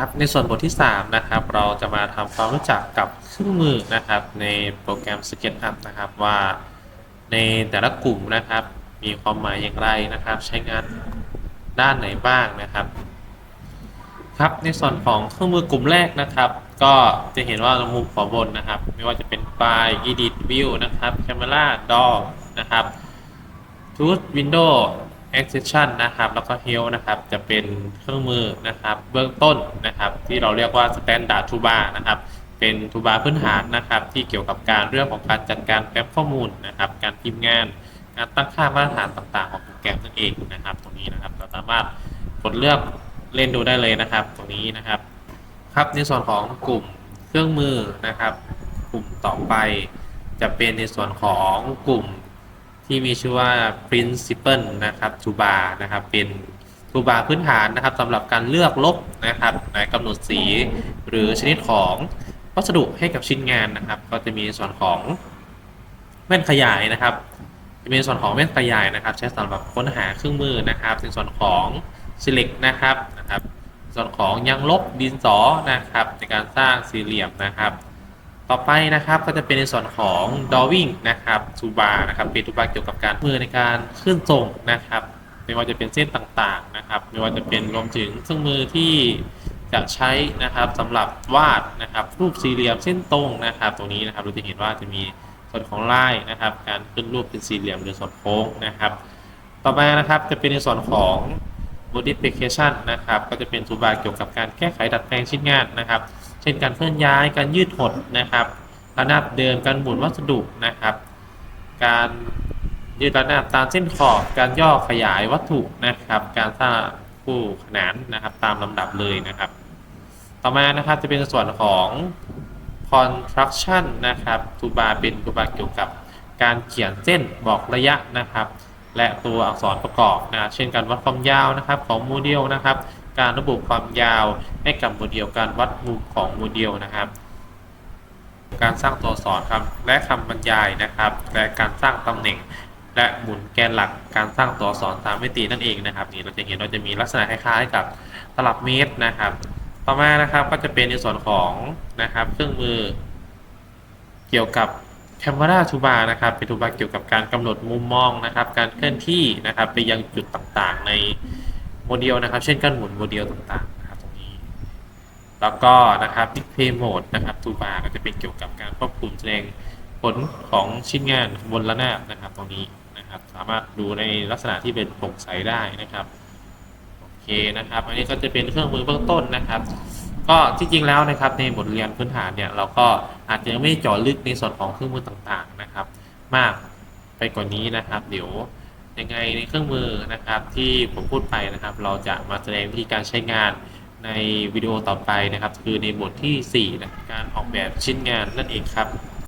ครับในส่วนบทที่ 3 นะครับ เราจะมาทำความรู้จักกับเครื่องมือนะครับ ในโปรแกรม SketchUp นะครับว่าในแต่ละกลุ่มนะครับ มีความหมายอย่างไรนะครับ ใช้งานด้านไหนบ้างนะครับ ครับในส่วนของเครื่องมือกลุ่มแรกนะครับ ก็จะเห็นว่ามุมขวาบนนะครับ ไม่ว่าจะเป็นไฟล์ Edit View นะครับ Camera DAW นะครับ Tools Window Extension นะครับ แล้วก็ Help นะครับ จะเป็นเครื่องมือนะครับ เบื้องต้นนะครับ ที่เราเรียกว่า Standard Toolbar นะครับ เป็นทูบาพื้นฐานนะครับ ที่เกี่ยวกับการเรื่องของการจัดการแฟ้มข้อมูลนะครับ การพิมพ์งานการตั้งค่ามาตรฐานต่างๆ ของโปรแกรมนั่นเองนะครับ ตรงนี้นะครับเราสามารถกดเลือกเล่นดูได้เลยนะครับ ตรงนี้นะครับ ครับในส่วนของกลุ่มเครื่องมือนะครับ กลุ่มต่อไปจะเป็นในส่วนของกลุ่ม ที่มีชื่อว่า principle นะครับ toolbar นะครับ เป็น toolbar พื้นฐานนะครับสำหรับการเลือกลบนะครับในกำหนดสีหรือชนิดของวัสดุให้กับชิ้นงานนะครับ ก็จะมีส่วนของแว่นขยายนะครับ จะมีส่วนของแว่นขยายนะครับ ใช้สำหรับค้นหาเครื่องมือนะครับในส่วนของ select นะครับนะครับ ส่วนของยังลบดินสอนะครับ ในการสร้างสี่เหลี่ยมนะครับ ต่อไปนะครับก็จะเป็นในส่วนของ drawing นะครับ toolbar นะครับเป็น toolbar เกี่ยวกับการมือในการเคลื่อนทรงนะครับ ไม่ว่าจะเป็นเส้นต่างๆนะครับ ไม่ว่าจะเป็นรวมถึงเครื่องมือที่จะใช้นะครับสำหรับวาดนะครับรูปสี่เหลี่ยมเส้นตรงนะครับ ตรงนี้นะครับเราจะเห็นว่าจะมีส่วนของลายนะครับ การขึ้นรูปเป็นสี่เหลี่ยมหรือส่วนโค้งนะครับ ต่อมานะครับจะเป็นในส่วนของ modification นะครับ ก็จะเป็นทูบาร์เกี่ยวกับการแก้ไขดัดแปลงชิ้นงานนะครับ เช่นการเคลื่อนย้ายการยืดหดนะครับระนาบเดิมการหมุนวัสดุนะครับ การยืดระนาบตามเส้นขอบการย่อขยายวัตถุนะครับ การสร้างคู่ขนานนะครับตามลำดับเลยนะครับ ต่อมานะครับจะเป็นส่วนของ construction นะครับทูบาเป็นทูบาเกี่ยวกับการเขียนเส้นบอกระยะนะครับ และตัวอักษรประกอบนะเช่นการวัดความยาวนะครับของโมเดลนะครับ การระบุความยาวให้กับโมเดลการวัดมุมของโมเดลนะครับ การสร้างตัวอักษรครับและคำบรรยายนะครับ และการสร้างตำแหน่ง และหมุนแกนหลักการสร้างตัวอักษรตามมิตินั่นเองนะครับนี่เราจะเห็นเราจะมีลักษณะคล้ายๆกับตลับเมตรนะครับ ต่อมานะครับก็จะเป็นในส่วนของนะครับเครื่องมือ เกี่ยวกับ Camera t o b a r นะครับเป็น t o b a r เกี่ยวกับการกำหนดมุมมองนะครับ การเคลื่อนที่นะครับไปยังจุดต่างๆใน โมเดลนะครับ เช่นการหมุนโมเดลต่างๆนะครับตรงนี้ แล้วก็นะครับ Display Mode นะครับ t o b a r ก็จะเป็นเกี่ยวกับการควบคุมแสดงผลของชิ้นงานบนระนาบนะครับ ตรงนี้นะครับ สามารถดูในลักษณะที่เป็นโปร่งใสได้นะครับโอเคนะครับ อันนี้ก็จะเป็นเครื่องมือเบื้องต้นนะครับ ก็ที่จริงแล้วนะครับ ในบทเรียนพื้นฐานเนี่ยเราก็อาจจะยังไม่เจาะลึกในส่วนของเครื่องมือต่างๆนะครับ มากไปกว่านี้นะครับ เดี๋ยว ยังไงในเครื่องมือนะครับที่ผมพูดไปนะครับ เราจะมาแสดงวิธีการใช้งานในวิดีโอต่อไปนะครับ คือในบทที่ 4 นะการออกแบบชิ้นงานนั่นเองครับ